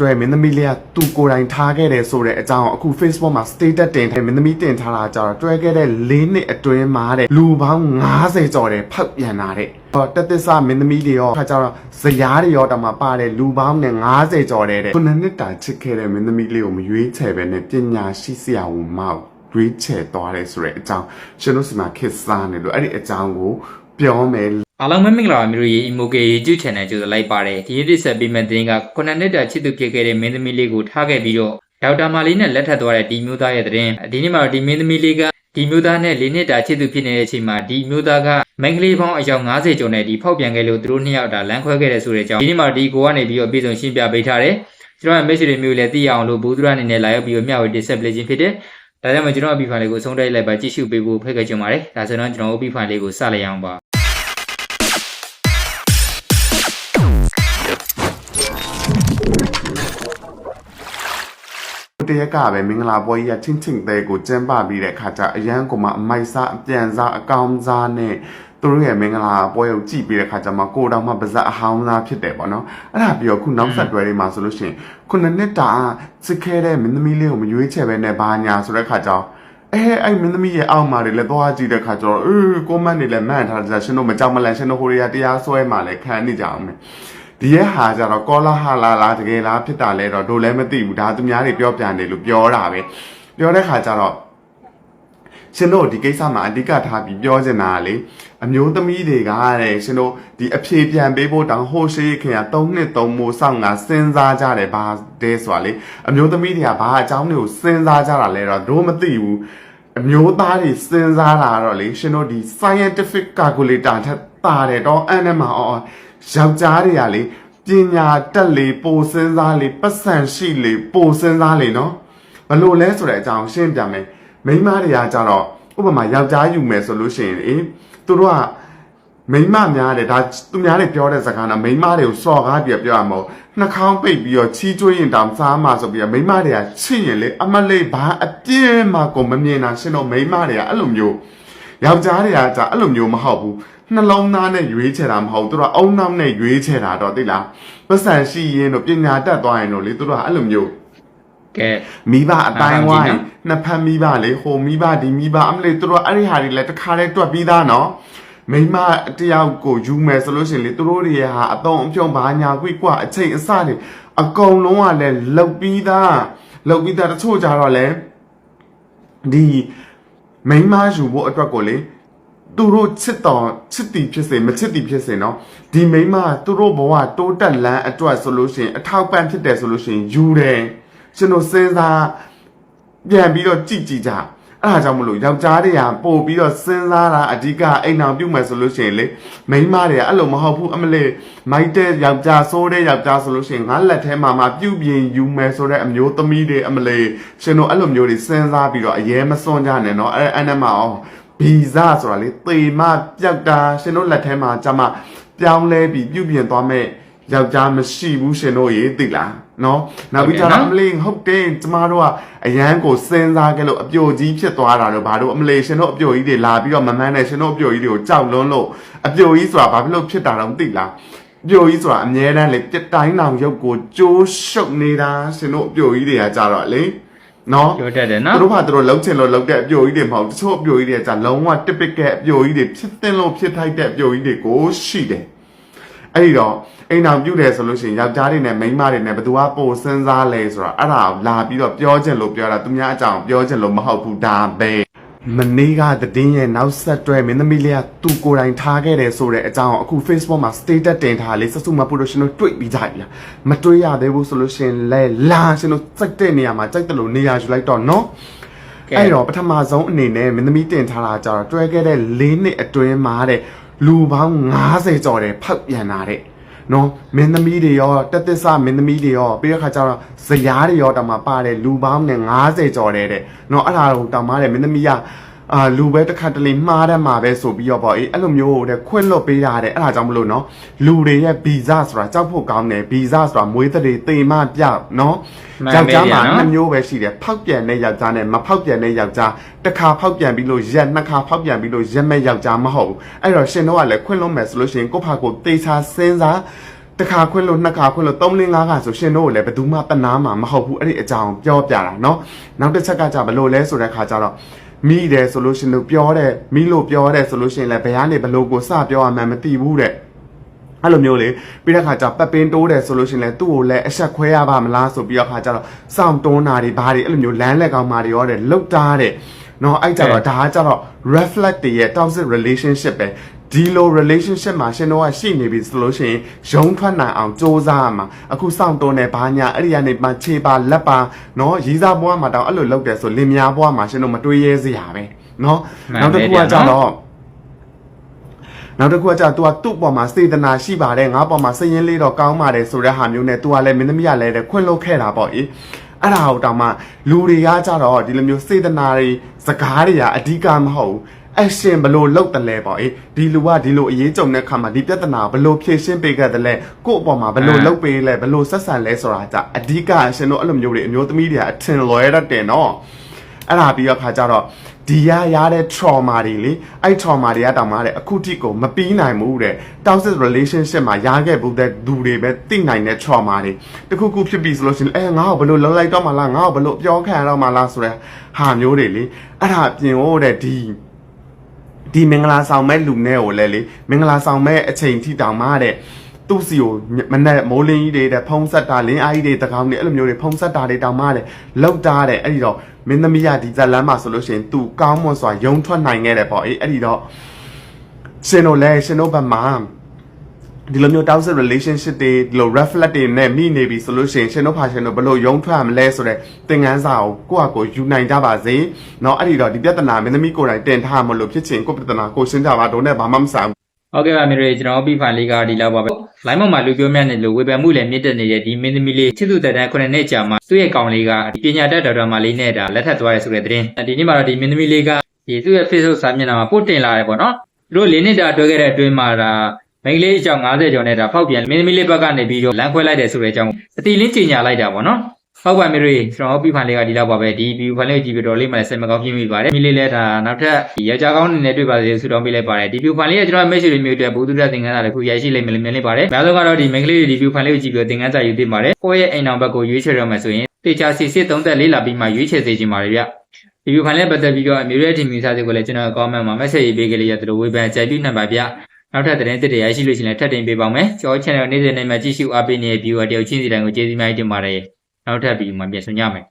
တွေ့မင်းသမီးလေးကသူကိုယ်တိုင်ထားခဲ့တယ်ဆိုတဲ့အကြောင်းအခု Facebook မှာ status တင်ထားမင်းသမီးတင်ထားတာကြတော့တွဲခဲ့တဲ့၄နှစ်အတွင်းမှာတဲ့လူပေါင်း90ကျော်တယ်ဖောက်ပြန်လာတဲ့ဟောတက်သစ္စာမင်းသမီးတွေရောခါကြတော့ဇယားတွေရောတောင်မှပါတယ်လူပေါင်းနဲ့90ကျော်တယ်တဲ့ခုနှစ်နှစ်တာချစ်ခဲ့တဲ့မင်းသမီးလေးကိုမရွေးချယ်ပဲနဲ့ပညာရှိဆရာဝန်မောက်ရွေးချယ်သွားတယ်ဆိုတဲ့အကြောင်းရှင်တို့စီမှာခစ်စားနေလို့အဲ့ဒီအကြောင်းကိုပြောမယ် အားလုံးပဲမင်္ဂလာပါမျိုးရေ Emoke YouTube Channel ကြိုဆိုလိုက်ပါတယ်ဒီနေ့ဆက်ပေးမယ့်သတင်းကခုနှစ်နှစ်တာချစ်သူဖြစ်ခဲ့တဲ့မင်းသမီးလေးကိုထားခဲ့ပြီးတော့ဒေါက်တာမာလေးနဲ့လက်ထပ်သွားတဲ့ဒီမျိုးသားရဲ့သတင်းဒီနေ့မှာတော့ဒီမင်းသမီးလေးကဒီမျိုးသားနဲ့လေးနှစ်တာချစ်သူဖြစ်နေတဲ့အချိန်မှာဒီမျိုးသားကမင်္ဂလိပေါင်းအယောက်90ကျော်နဲ့ဒီဖောက်ပြန်ခဲ့လို့သူတို့နှစ်ယောက်ဒါလမ်းခွဲခဲ့တဲ့ဆိုတဲ့အကြောင်းဒီနေ့မှာဒီကိုကနေပြီးတော့ပြည်စုံရှင်းပြပေးထားတယ်ကျွန်တော်ရဲ့ message တွေမျိုးလည်းသိရအောင်လို့ဘူးသူရအနေနဲ့လာရောက်ပြီးတော့မျှဝေတင်ဆက်ပေးခြင်းဖြစ်တယ်ဒါကြောင့်မို့ကျွန်တော်အပီဖိုင်လေးကိုဆုံးတိုက်လိုက်ပါကြည့်ရှုပေးဖို့ဖိတ်ခေါ်ကြပါတယ်ဒါဆိုတော့ကျွန်တော်အပီဖိုင်လေးကိုစလိုက်အောင်ပါ တရက်ကပဲမင်္ဂလာပွဲကြီးကချင်းချင်းသေးကိုကျင်းပပြီးတဲ့အခါကျအရန်ကမှအမိုက်စားအပြန်စားအကောင်စားနဲ့သူတို့ရဲ့မင်္ဂလာပွဲကိုကြည့်ပြီးတဲ့အခါကျမှကိုယ်တော်မှပါဇက်အဟောင်းသားဖြစ်တယ်ပေါ့နော်အဲ့ဒါပြီးတော့ခုနောက်ဆက်တွဲလေးမှာဆိုလို့ရှိရင်ခုနှစ်နှစ်တာစစ်ခဲတဲ့မင်းသမီးလေးကိုမရွေးချယ်ပဲနဲ့ဘာညာဆိုတဲ့အခါကျတော့အဲအဲ့မင်းသမီးရဲ့အောက်မှာတွေလည်းသွားကြည့်တဲ့ခါကျတော့အေးကွန်မန့်တွေလည်းမှန်ထားကြရှင်တို့မကြောက်မလန့်ရှင်တို့ဟိုတွေကတရားစွဲမှလည်းခံနေကြအောင်မယ် ဒီရဲ့ဟာကြတော့ကောလာဟာလာလာတကယ်လားဖြစ်တာလဲတော့တို့လည်းမသိဘူးဒါသူများတွေပြောပြနေလို့ပြောတာပဲပြောတဲ့ခါကျတော့ရှင်တို့ဒီကိစ္စမှာအဓိကထားပြီးပြောချင်တာကလေအမျိုးသမီးတွေကတဲ့ရှင်တို့ဒီအဖြေပြန်ပေးဖို့တောင်ဟိုရှိခင်က3နှစ်3မိုးစောင့်ငါစဉ်းစားကြတယ်ဘာတဲဆိုတာလေအမျိုးသမီးတွေကဘာအကြောင်းတွေကိုစဉ်းစားကြတာလဲတော့တို့မသိဘူးအမျိုးသားတွေစဉ်းစားတာတော့လေရှင်တို့ဒီ scientific calculator ထက် တာတယ်တော့အဲ့နဲ့မှာအော်ယောက်ျားတွေကလေပညာတက်လေပိုစဉ်းစားလေပတ်စံရှိလေပိုစဉ်းစားလေနော်ဘလို့လဲဆိုတဲ့အကြောင်းရှင်းပြမယ်မိန်းမတွေကကြတော့ဥပမာယောက်ျားယူမယ်ဆိုလို့ရှိရင်အေးသူတို့ကမိန်းမများတယ်ဒါသူများတွေပြောတဲ့စကားကမိန်းမတွေကိုစော်ကားပြပြောရမဟုတ်နှာခေါင်းပိတ်ပြီးတော့ချီးကျွေးရင်တောင်စားမှဆိုပြီးတော့မိန်းမတွေကချစ်ရင်လေအမလေးဘာအပြင်းမှကိုမမြင်တာရှင်တို့မိန်းမတွေကအဲ့လိုမျိုး ယောက်ျားတွေကကြာအဲ့လိုမျိုးမဟုတ်ဘူးနှလုံးသားနဲ့ရွေးချယ်တာမဟုတ်သူတို့ကအုံနောက်နဲ့ရွေးချယ်တာတော့သိလားပတ်စံရှိရင်တို့ပညာတတ်သွားရင်တို့လေသူတို့ကအဲ့လိုမျိုးကဲမိဘအတိုင်းဝိုင်းဟုတ်ကဲ့နော်နှစ်ဖက်မိဘလေဟိုမိဘဒီမိဘအမလေးသူတို့အဲ့ဒီဟာတွေလည်းတစ်ခါတည်းတွက်ပြီးသားနော်မိမတယောက်ကိုယူမယ်ဆိုလို့ရှိရင်လေသူတို့တွေဟာအတုံးအဖြုံဘာညာကွိကွအချိန်အစတွေအကုန်လုံးကလည်းလောက်ပြီးသားလောက်ပြီးသားတချို့ကြတော့လေဒီ မိမယူဖို့အတွက်ကိုလေသူတို့ချစ်တော်ချစ်တီဖြစ်စေမချစ်တီဖြစ်စေနော်ဒီမိမသူတို့ဘဝတိုးတက်လန်းအတွက်ဆိုလို့ရှိရင်အထောက်ပံ့ဖြစ်တယ်ဆိုလို့ရှိရင်ယူတယ်ကျွန်တော်စဉ်းစားပြန်ပြီးတော့ကြည့်ကြည့်ကြ အဲ့ဒါကြောင့်မလို့ယောက်ျားတွေကပို့ပြီးတော့စဉ်းစားတာအဓိကအိမ်အောင်ပြုတ်မယ်ဆိုလို့ရှိရင်လေမိန်းမတွေကအဲ့လိုမဟုတ်ဘူးအမလေးမိုက်တဲ့ယောက်ျားဆိုးတဲ့ယောက်ျားဆိုလို့ရှိရင်ငါလက်ထဲမှာမှပြုတ်ပြင်ယူမယ်ဆိုတဲ့အမျိုးသမီးတွေအမလေးရှင်တို့အဲ့လိုမျိုးတွေစဉ်းစားပြီးတော့အရေးမစွန့်ကြနဲ့နော်အဲ့အဲ့နဲ့မှအောင်ဗီဇဆိုတာလေသေမပြောက်တာရှင်တို့လက်ထဲမှာကြမှာပြောင်းလဲပြီးပြုတ်ပြင်သွားမဲ့ယော က်ျားမရှိဘူးရှင်တို့ရေသိလားနော်နောက်ပြီးကြတော့အမလေးဟုတ်တယ်ကျမတို့ကအရန်ကိုစဉ်းစားကြလို့အပြိုကြီးဖြစ်သွားတာတော့ဘာလို့အမလေးရှင်တို့အပြိုကြီးတွေလာပြီးတော့မမှန်းနဲ့ရှင်တို့အပြိုကြီးတွေကိုကြောက်လွန်းလို့အပြိုကြီးဆိုတာဘာဖြစ်လို့ဖြစ်တာတော့မသိလားအပြိုကြီးဆိုတာအမြဲတမ်းလေပြစ်တိုင်းတောင်ရုပ်ကိုကြိုးရှုပ်နေတာရှင်တို့အပြိုကြီးတွေကကြတော့လေနော်ပြောတတ်တယ်သူနော်တို့ဘာသူတို့လုံးချင်လို့လုံးတဲ့အပြိုကြီးတွေမဟုတ်တချို့အပြိုကြီးတွေကကြာလုံးဝ typical အပြိုကြီးတွေဖြစ်တင်လို့ဖြစ်ထိုက်တဲ့အပြိုကြီးတွေကိုရှိတယ် အဲ့ဒီတော့အိမ်အောင်ပြုတ်တယ်ဆိုလို့ရှိရင်ယောက်ျားတွေနဲ့မိန်းမတွေနဲ့ဘယ်သူကပိုစဉ်းစားလဲဆိုတော့အဲ့ဒါကိုလာပြီးတော့ပြောချင်လို့ပြောတာသူများအကြောင်းပြောချင်လို့မဟုတ်ဘူးဒါပဲမနေ့ကတည်င်းရဲ့နောက်ဆက်တွဲမင်းသမီးလေးကသူကိုယ်တိုင်ထားခဲ့တယ်ဆိုတဲ့အကြောင်းကိုအခု Facebook မှာ status တင်ထားလေးစစုမပူလို့ရှင်တို့တွေ့ပြီးကြပြီလားမတွေ့ရသေးဘူးဆိုလို့ရှရင်လဲလာရှင်တို့စိုက်တဲ့နေရာမှာစိုက်တယ်လို့နေရာယူလိုက်တော့နော်ကဲအဲ့တော့ပထမဆုံးအနေနဲ့မင်းသမီးတင်ထားတာကြတော့တွဲခဲ့တဲ့၄နှစ်အတွင်းမှာတဲ့ လူပေါင်း90ကျော်တယ်ဖောက်ပြန်လာတဲ့နော်မင်းသမီးတွေရောတက်သစ္စာမင်းသမီးတွေရောပြီးတဲ့ခါကျတော့ဇယားတွေရောတောင်မှပါတယ်လူပေါင်းနဲ့90ကျော်တယ်တဲ့နော်အဲ့ဒါတော့တောင်မှတဲ့မင်းသမီးက အာလူပဲတစ်ခါတလေမှားတတ်မှာပဲဆိုပြီးတော့ပေါ့အေးအဲ့လိုမျိုးတဲ့ခွင့်လွတ်ပေးတာတဲ့အဲ့ဒါကြောင့်မလို့နော်လူတွေရဲ့ဗီဇဆိုတာကြောက်ဖို့ကောင်းတယ်ဗီဇဆိုတာမွေးတဲ့တေမပြောက်နော် မှန် ယောက်ျား ပါ မှာ ဗျာနော် နှစ်မျိုးပဲရှိတယ်ဖောက်ပြန်တဲ့ယောက်ျားနဲ့မဖောက်ပြန်တဲ့ယောက်ျားတစ်ခါဖောက်ပြန်ပြီးလို့ရက်နှစ်ခါဖောက်ပြန်ပြီးလို့ရက်မဲ့ယောက်ျားမဟုတ်ဘူးအဲ့တော့ရှင်တို့ကလည်းခွင့်လွှတ်မယ်ဆိုလို့ရှိရင်ကိုယ့်ဖာကိုတေချာစဉ်းစား တစ်ခါခွင့်လို့နှစ်ခါခွင့်လို့သုံးလင်းငါးခါဆိုရှင်တို့ကိုလည်းဘယ်သူမှတနာမှာမဟုတ်ဘူးအဲ့ဒီအကြောင်းပြောပြတာเนาะနောက်တစ်ချက်ကကြဘလို့လဲဆိုတဲ့ခါကျတော့ မိတယ်ဆိုလို့ရှင်တို့ပြောတဲ့မိလို့ပြောတဲ့ဆိုလို့ရှင်လည်းဘယ်ကနေဘလို့ကိုစပြောရမှန်းမသိဘူးတဲ့အဲ့လိုမျိုးလေပြီးတဲ့ခါကျပတ်ပင်းတိုးတယ်ဆိုလို့ရှရင်လဲသူ့ကိုလည်းအဆက်ခွဲရပါမလားဆိုပြီးတော့ခါကျတော့စောင့်တွန်းတာတွေဘာတွေအဲ့လိုမျိုးလမ်းလက်ကောင်မာတွေရောတဲ့လှုပ်တာတဲ့နော်အဲ့ကြတော့ဒါကကြတော့ reflect တွေရဲ့ toxic relationship ပဲ ဒီလို relationship မှာရှင်တို့ကရှိနေပြီဆိုလို့ရှိရင်ရုံထွက်နိုင်အောင်စ조사ရမှာအခုစောင့်တွန်းနေဘာညာအဲ့ဒီကနေမှခြေပါလက်ပါနော်ရီးစားဘွားမှာတောင်အဲ့လိုလုပ်တယ်ဆိုလင်မယားဘွားမှာရှင်တို့မတွေးရဲစရာပဲနော်နောက်တစ်ခုကကြတော့ နောက်တစ်ခုကကြာ तू ကသူ့ပေါ်မှာစေတနာရှိပါတယ်ငါပေါ်မှာစည်ရင်လေးတော့ကောင်းပါတယ်ဆိုတဲ့ဟာမျိုးနဲ့ तू ကလည်းမင်းသမီးကလည်းတဲ့ခွင့်လွတ်ခဲ့တာပေါ့အေးအဲ့ဒါဟုတ်တောင်မှလူတွေကကြတော့ဒီလိုမျိုးစေတနာတွေစကားတွေကအဓိကမဟုတ်ဘူး အရှင်ဘလို့လောက်တယ်လဲပေါ့အေးဒီလူကဒီလိုအရေးကြုံတဲ့ခါမှာဒီပြဿနာကိုဘလို့ဖြေရှင်းပေးခဲ့တယ်လဲကို့အပေါ်မှာဘလို့လောက်ပေးလဲဘလို့ဆက်ဆံလဲဆိုတာကြအဓိကအရှင်တို့အဲ့လိုမျိုးတွေအမျိုးသမီးတွေကအထင်လွဲတတ်တယ်နော်အဲ့ဒါပြီးတော့ခါကြတော့ဒီရရတဲ့ trauma တွေလေအဲ့ trauma တွေကတောင်မှတဲ့အခုထိကိုမပြီးနိုင်ဘူးတဲ့ toxic relationship မှာရခဲ့ဘူးတဲ့သူတွေပဲသိနိုင်တဲ့ trauma တွေတခုခုဖြစ်ပြီဆိုလို့ရှိရင်အဲငါ့ကိုဘယ်လိုလုံးလိုက်တော့မှလားငါ့ကိုဘယ်လိုပြောခံရတော့မှလားဆိုတဲ့ဟာမျိုးတွေလေအဲ့ဒါပြင်ဖို့တဲ့ဒီ ဒီမင်္ဂလာဆောင်မဲ့လူနဲ့ကိုလည်းလေမင်္ဂလာဆောင်မဲ့အချိန်ထိတောင်မှတဲ့သူ့စီကိုမနဲ့မိုးလင်းကြီးတွေတဲ့ဖုံးဆက်တာလင်းအားကြီးတွေတကောင်းတွေအဲ့လိုမျိုးတွေဖုံးဆက်တာတွေတောင်မှတဲ့လောက်တာတဲ့အဲ့ဒီတော့မင်းသမီးရဒီဇက်လန်းမှာဆိုလို့ရှိရင်သူကောင်းမွန်စွာယုံထွက်နိုင်ခဲ့တယ်ပေါ့အေးအဲ့ဒီတော့ရှင်တို့လည်းရှင်တို့ဘက်မှာ ဒီလိုမျိုး toxic relationship တွေဒီလို reflect တွေနဲ့မိနေပြီဆိုလို့ရှိရင်ရှင်တို့ဖာရှင်တို့ဘလို့ယုံထွက်မလဲဆိုတဲ့သင်ခန်းစာကိုကိုယ့်အကိုယူနိုင်ကြပါစေ။နော်အဲ့ဒီတော့ဒီပြဿနာမင်းသမီးကိုယ်တိုင်တင်ထားမလို့ဖြစ်ချင်ကိုယ့်ပြဿနာကိုရှင်းကြပါတော့နဲ့ဘာမှမဆိုင်ဘူး။ဟုတ်ကဲ့ပါမေရေကျွန်တော် P5 လေးကဒီလောက်ပါပဲ။ line မှာလူပြောများနေလို့ဝေဖန်မှုလည်းမြင့်တက်နေတဲ့ဒီမင်းသမီးလေးချစ်သူတတန်း9နှစ်ကြာမှသူ့ရဲ့ကောင်လေးကပညာတတ်ဒေါက်တာမလေးနဲ့ဒါလက်ထပ်သွားရဆိုတဲ့သတင်း။ဒီနေ့မှာတော့ဒီမင်းသမီးလေးကဒီသူ့ရဲ့ Facebook စာမျက်နှာမှာပို့တင်လာတယ်ပေါ့နော်။တို့၄နှစ်တာတွေ့ခဲ့တဲ့အတွင်းမှာဒါ မိန်းကလေးအကြောင်း90ကျော်နဲ့ဒါဖောက်ပြန်မင်းသမီးလေးဘက်ကနေပြီးတော့လမ်းခွဲလိုက်တယ်ဆိုတဲ့အကြောင်းအတီလင်းကြီးညာလိုက်တာပေါ့နော်ဟုတ်ပါမြေတွေကျွန်တော်ပြီးဖိုင်လေးကဒီလောက်ပါပဲဒီဗီဒီယိုဖိုင်လေးကြည့်ပြီးတော့လေးမှလည်းစိတ်မကောင်းဖြစ်မိပါတယ်မိလေးလည်းဒါနောက်ထပ်ရကြကောင်းနေနဲ့တွေ့ပါစေဆုတောင်းပေးလိုက်ပါတယ်ဒီဗီဒီယိုဖိုင်လေးကကျွန်တော် message တွေမျိုးအတွက်ဘုသူဒ္ဓသင်္ကန်းစာတစ်ခုရရှိလိမ့်မယ်လို့မြင်နေပါတယ်နောက်ဆုံးကတော့ဒီမိန်းကလေးတွေဒီဗီဒီယိုဖိုင်လေးကိုကြည့်ပြီးတော့သင်္ကန်းစာယူသိပါတယ်ကိုယ့်ရဲ့အိမ်အောင်ဘက်ကိုရွေးချယ်ရမယ်ဆိုရင်တေချာစီစစ်သုံးသက်လေးလာပြီးမှရွေးချယ်စေချင်ပါတယ်ဗျဒီဗီဒီယိုဖိုင်လေးပတ်သက်ပြီးတော့အမျိုးရဲ့ဒီမျိုးစားတွေကိုလည်းကျွန်တော် comment မှာ message ရေးပေးကြလေးရတဲ့ဝေဖန်ကြိုက်ပြီးနှံပါဗျ နောက်ထပ်သတင်းသစ်တွေရရှိလို့ရှိရင်လည်းထပ်တင်ပေးပါမယ်ကျွန်တော် channel နေ့စဉ်နဲ့မှကြည့်ရှုအားပေးနေတဲ့ viewer တယောက်ချင်းစီတိုင်းကိုကျေးဇူးများတင်ပါတယ်နောက်ထပ်ဗီဒီယိုမှာပြန်ဆုံကြမယ်